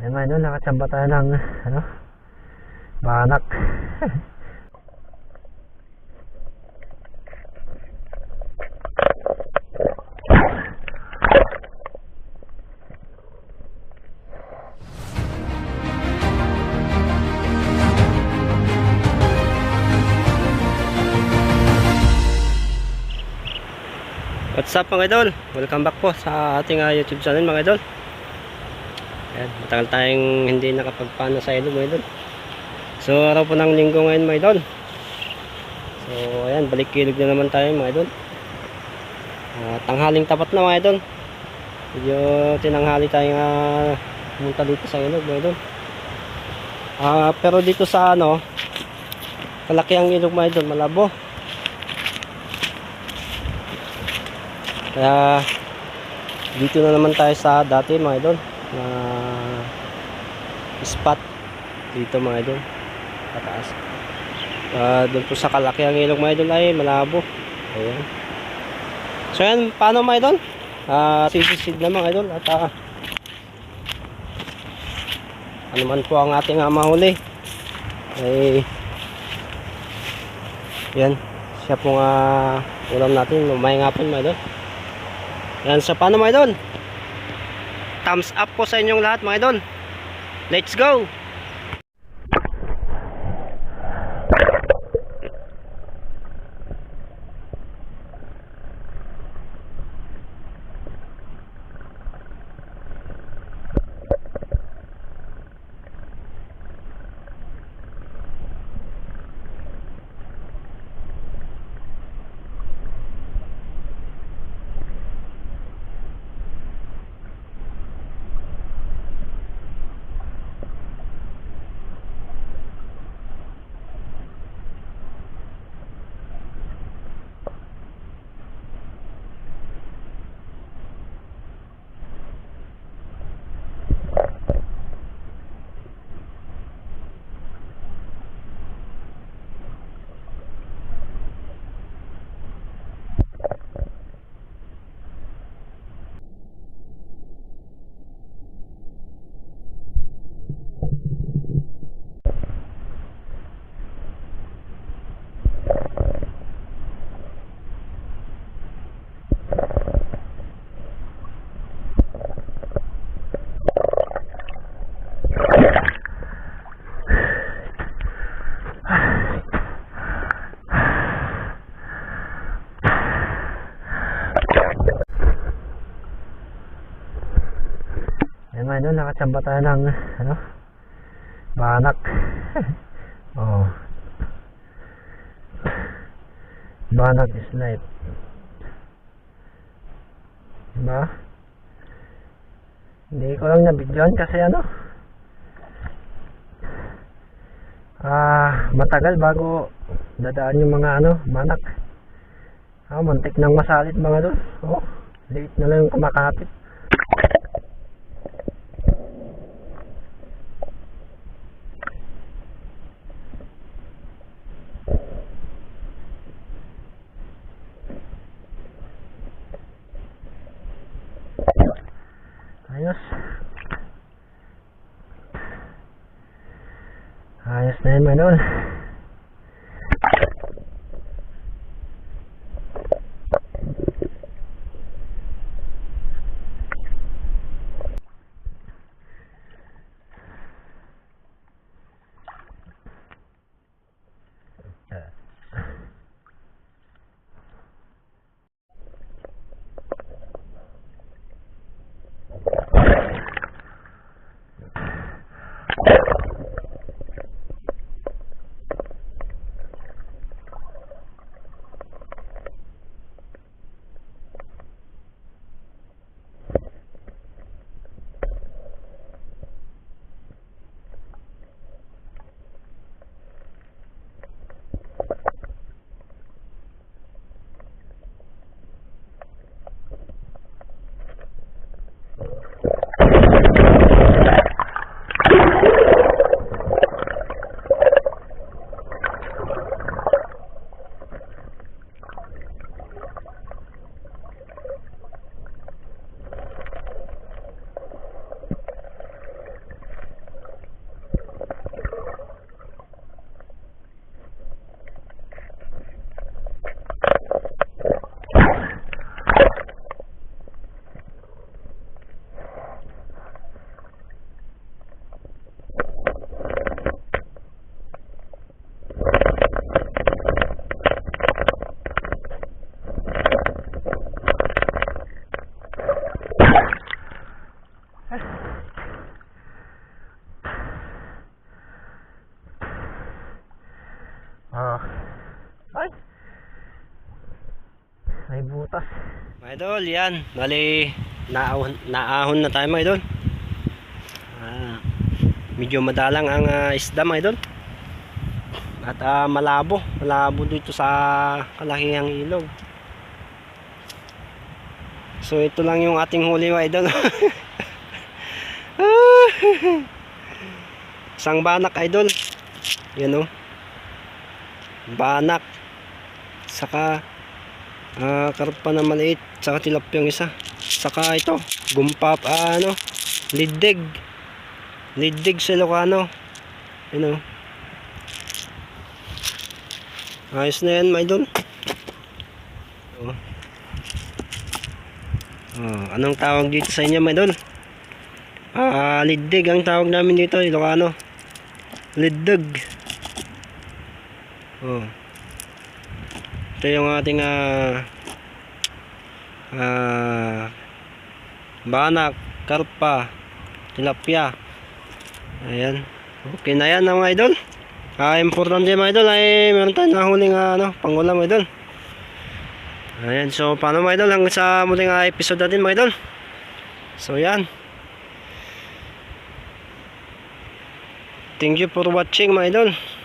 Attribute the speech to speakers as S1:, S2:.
S1: Ayan mga idol, nakatsamba tayo ng ano, banak.
S2: What's up mga idol? Welcome back po sa ating ah, YouTube channel mga idol. Ayan, matagal tayong hindi nakapagpano sa idol mga idol. So araw po ng linggo ngayon mga idol. So ayan, balik kilog na naman tayo mga idol. Ah, tanghaling tapat na mga idol. Medyo tinanghali tayong uh, pumunta dito sa ilog mga idol. Ah, pero dito sa ano, kalaki ang ilog mga idol, malabo. Kaya dito na naman tayo sa dati mga idol na spot dito mga idol pataas. Uh, doon po sa kalaki ang ilog mga idol ay malabo. Ayan. So yan, paano mga idol? Uh, sisisid na mga idol at uh, ano man po ang ating uh, mahuli ay yan siya pong uh, ulam natin lumay nga po mga idol yan, so paano mga idol? Thumbs up po sa inyong lahat mga idol. Let's go!
S1: Nakatsamba tayo ng ano, banak. oh. Banak is life. Diba? Hindi ko lang nabidyon kasi ano, ah, matagal bago dadaan yung mga ano, banak. Ah, muntik nang masalit mga doon. Oh, late na lang kumakapit. Ayos. Ayos Ah. Ay. May butas.
S2: Mga idol, yan. Bali, naahon, naahon na tayo mga idol. Ah, medyo madalang ang ah, isda mga idol. At ah, malabo. Malabo dito sa kalahihang ilog. So ito lang yung ating huli mga idol. Isang banak idol. Yan o. Banak. Saka Ah, karpa na maliit, saka tilapyang isa. Saka ito, gumpap, ah, ano, liddig. Liddig sa Ilocano. Ano. Ayos na yan, my idol. Oh. Oh, anong tawag dito sa inyo, my idol? Ah, liddig ang tawag namin dito, Ilocano. Liddig. Oh. Ito yung ating ah ah, banak, karpa, tilapia. Ayan. Okay na yan mga idol. Ah, importante mga idol ay meron tayong nahuling ah, ano, pangulam mga idol. Ayan, so paano mga idol hanggang sa muling ah, episode natin mga idol. So yan. Thank you for watching mga idol.